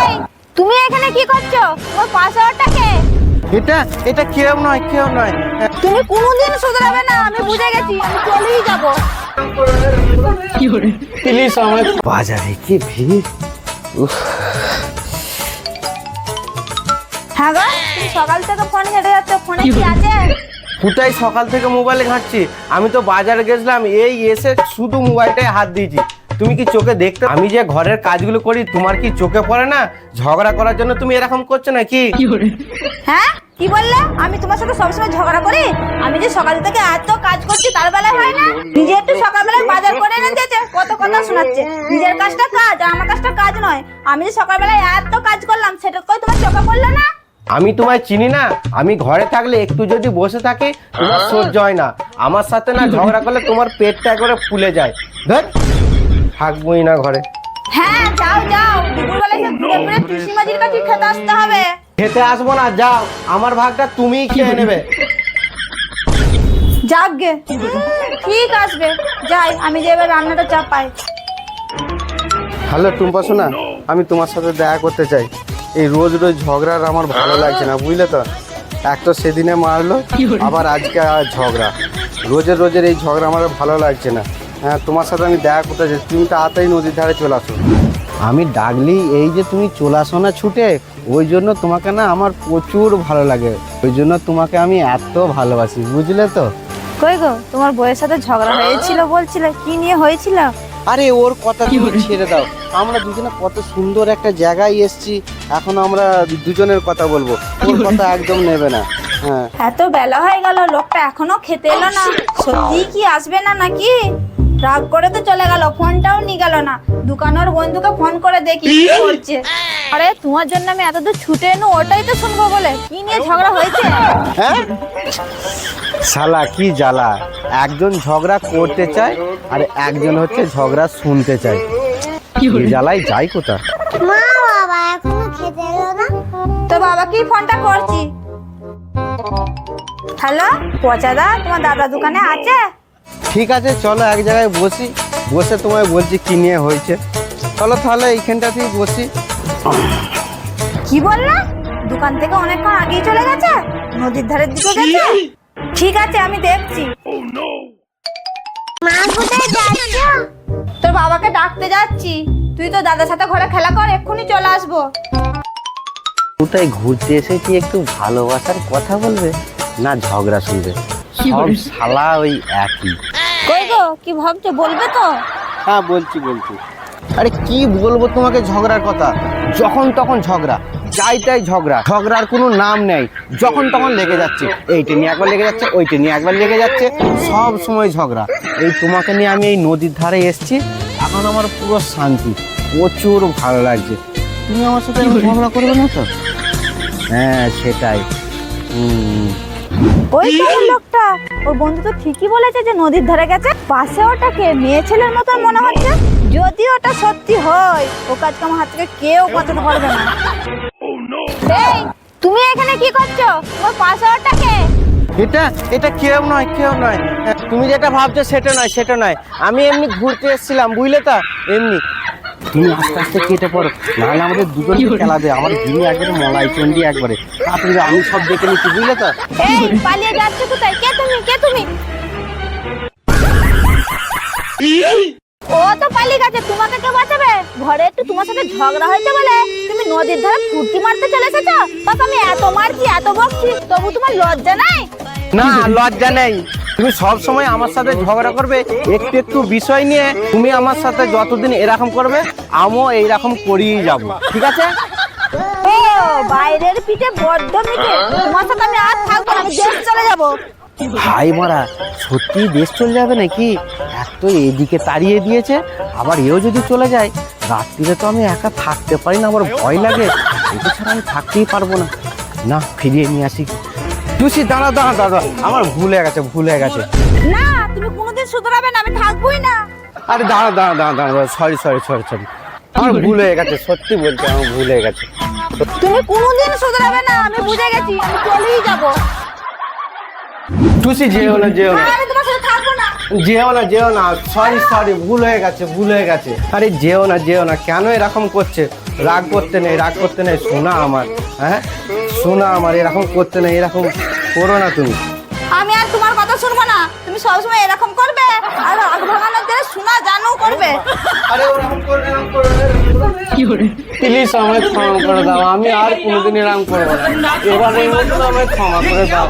এই তুমি এখানে কি করছ? তোমার পাসওয়ার্ডটা কে এটা এটা কেউ নয় কেউ নয়। তুমি কোনোদিন শুধরাবে না আমি বুঝে গেছি আমি চলেই যাব। প্লিজ আমার বাজারে কি ভিড়? হ্যাঁ গো তুমি সকাল থেকে ফোন ঘেটে যাচ্ছ ফোনে কি আছে? কোথায় সকাল থেকে মোবাইলে ঘাঁটছি? আমি তো বাজারে গেছিলাম এই এসে শুধু মোবাইলটায় হাত দিয়েছি। তুমি কি চোখে দেখতে আমি যে ঘরের কাজগুলো করি তোমার কি চোখে পড়ে না? ঝগড়া করার জন্য তুমি এরকম করছ নাকি? হ্যাঁ? কি বললে? আমি তোমার সাথে সবসময় ঝগড়া করি? আমি যে সকাল থেকে এত কাজ করছি তার বেলায় হয় না? নিজে একটু সকালবেলায় বাজার করে এনে দিয়েছে কত কথা শোনাচ্ছে। নিজের কাজটা কাজ আর আমার কাজটা কাজ নয়। আমি যে সকালবেলায় এত কাজ করলাম সেটা কই তোমার চোখে পড়ল না? আমি তোমায় চিনি না। আমি ঘরে থাকলে একটু যদি বসে থাকি তোমার সহ্য হয় না। আমার সাথে না ঝগড়া করলে তোমার পেটটা একবারে ফুলে যায়। ধর। থাকবোই না ঘরে। হ্যাঁ যাও যাও। ঘুরে ঘুরে পিসি মাঝির কাছে খেতে আসতে হবে। খেতে আসব না যাও। আমার ভাগটা তুমিই খেয়ে নেবে। যাকগে ঠিক আসবে। যাই আমি যে এবার রান্নাটা চাপাই হ্যালো টুম্পা শোনা আমি তোমার সাথে দেখা করতে চাই। এই রোজ রোজ ঝগড়ার আমার ভালো লাগছে না বুঝলে তো? এক তো সেদিনে মারলো আবার আজকে আর ঝগড়া। রোজের রোজের এই ঝগড়া আমার ভালো লাগছে না। হ্যাঁ তোমার সাথে আমি দেখা করতে চাই তুমি তাড়াতাড়ি নদীর ধারে চলে আসো। আমি ডাকলি এই যে তুমি চলে আসো না ছুটে ওই জন্য তোমাকে না আমার প্রচুর ভালো লাগে। ওই জন্য তোমাকে আমি এত ভালোবাসি বুঝলে তো? কই গো তোমার বউয়ের সাথে ঝগড়া হয়েছিল বলছিলে কি নিয়ে হয়েছিল? আরে ওর কথা তুমি ছেড়ে দাও। আমরা দুজনে কত সুন্দর একটা জায়গায় এসেছি এখন আমরা দুজনের কথা বলব। ওর কথা একদম নেবে না হ্যাঁ। এত বেলা হয়ে গেল লোকটা এখনও খেতে এলো না। সত্যি কি আসবে না নাকি? রাগ করে তো চলে গেল ফোনটাও নিয়ে গেল না। দোকানের বন্ধুকে ফোন করে দেখি কি করছে। আরে তোমার জন্য আমি এত দূর ছুটে এনো ওটাই তো শুনব বলে। কি নিয়ে ঝগড়া হয়েছে? হ্যাঁ? শালা কি জ্বালা। একজন ঝগড়া করতে চায় আর একজন হচ্ছে ঝগড়া শুনতে চায়। কি জ্বালাই যাই কোথা মা বাবা এখনও খেতে এলো না। তো বাবাকেই ফোনটা করছি? হ্যালো পচাদা তোমার দাদা দোকানে আছে? ঠিক আছে চলো এক জায়গায় বসি। বসে তোমায় বলছি কি নিয়ে হয়েছে। চলো তাহলে এইখানটাতেই বসি। কি বললা? দোকান থেকে অনেকক্ষণ আগেই চলে গেছে? নদীর ধারের দিকে গেছে? ঠিক আছে আমি দেখছি। মা কোথায় যাচ্ছ? তোর বাবাকে ডাকতে যাচ্ছি। তুই তো দাদার সাথে ঘরে খেলা কর এক্ষুনি চলে আসব। কোথায় ঘুরতে এসেছি একটু ভালোবাসার কথা বলবে না ঝগড়া শুনবে? সব শালা ওই একই। কই গো কি ভাবছ বলবে তো? হ্যাঁ বলছি বলছি। আরে কি বলব তোমাকে ঝগড়ার কথা? যখন তখন ঝগড়া যাই তাই ঝগড়া। ঝগড়ার কোনো নাম নেই। যখন তখন লেগে যাচ্ছে। এইটা নিয়ে একবার লেগে যাচ্ছে ওইটা নিয়ে একবার লেগে যাচ্ছে। সব সময় ঝগড়া। এই তোমাকে নিয়ে আমি এই নদীর ধারে এসেছি। এখন আমার পুরো শান্তি। প্রচুর ভালো লাগছে। তুমি আমার সাথে ঝগড়া করবে না তো? হ্যাঁ সেটাই। হুম। ওই লোকটা। ওর বন্ধু তো ঠিকই বলেছে যে নদীর ধারে গেছে। পাশে ওটাকে মেয়ে ছেলের মতন মনে হচ্ছে। যদি ওটা সত্যি হয় ও কাজকে আমার হাত থেকে কেউ বাঁচাতে পারবে না। এই তুমি এখানে কি করছ? তোমার পাশে ওটাকে এটা এটা কেউ নয় কেউ নয়। তুমি যেটা ভাবছ সেটা নয় সেটা নয়। আমি এমনি ঘুরতে এসেছিলাম বুঝলে তো? এমনি। তুমি আস্তে আস্তে কেটে পড়ো। নাহলে আমাদের দুজনকে খেলা দেয় আমার ঘিরে একবারে মলাই চন্ডি একবারে। তাড়াতাড়ি আমি সব দেখে নিচ্ছি বুঝলে তো? পালিয়ে যাচ্ছ কোথায়? কে তুমি? কে তুমি? ও তো পালিয়ে গেছে। তোমাকে কে বাঁচাবে? ঘরে একটু তোমার সাথে ঝগড়া হয়েছে বলে। তুমি নদীর ধারে ফুর্তি মারতে চলে এসেছ? বাবা আমি এত মারছি এত বকছি তবু তোমার লজ্জা নাই? না লজ্জা নেই। তুমি সব সময় আমার সাথে ঝগড়া করবে একটু একটু বিষয় নিয়ে তুমি আমার সাথে যতদিন এরকম করবে আমিও এইরকম করিয়ে যাব। ঠিক আছে? ও বাইরের পিঠে বড্ড মিঠে। তোমার সাথে আমি আর থাকব না আমি দেশ চলে যাব। ভাই মারা সত্যি দেশ চলে যাবে নাকি? এক তো এদিকে তাড়িয়ে দিয়েছে আবার এও যদি চলে যায় রাত্রিরে তো আমি একা থাকতে পারি না আমার ভয় লাগে। এটা ছাড়া আমি থাকতেই পারব না। না ফিরিয়ে নিয়ে আসি। টুসি দাঁড়া দাঁড়া দাঁড়া আমার ভুল হয়ে গেছে ভুল হয়ে গেছে। না তুমি কোনোদিন শুধরাবে না আমি থাকবোই না। আরে দাঁড়া দাঁড়া দাঁড়া দাঁড়া সরি সরি সরি সরি আমার ভুল হয়ে গেছে সত্যি বলতে আমার ভুল হয়ে গেছে। তুমি কোনোদিন শুধরাবে না আমি বুঝে গেছি আমি চলেই যাব। টুসি যেও না যেও না। আমি তোমার সাথে থাকব না। যেও না যেও না সরি সরি ভুল হয়ে গেছে ভুল হয়ে গেছে। আরে যেও না যেও না কেন এরকম করছে? রাগ করতে নেই রাগ করতে নেই শোনা আমার হ্যাঁ? শোনা আমার এরকম করতে নেই এরকম করো না তুমি। আমি আর তোমার কথা শুনব না। তুমি সবসময় এরকম করবে। আর রাগ ভাঙানোর জন্য শোনা জানো করবে। আরে ওরকম করে এরকম করো না, এরকম প্লিজ আমায় ক্ষমা করে দাও আমি আর কোনোদিন এরকম করব না। এবার এই মতো আমায় ক্ষমা করে দাও।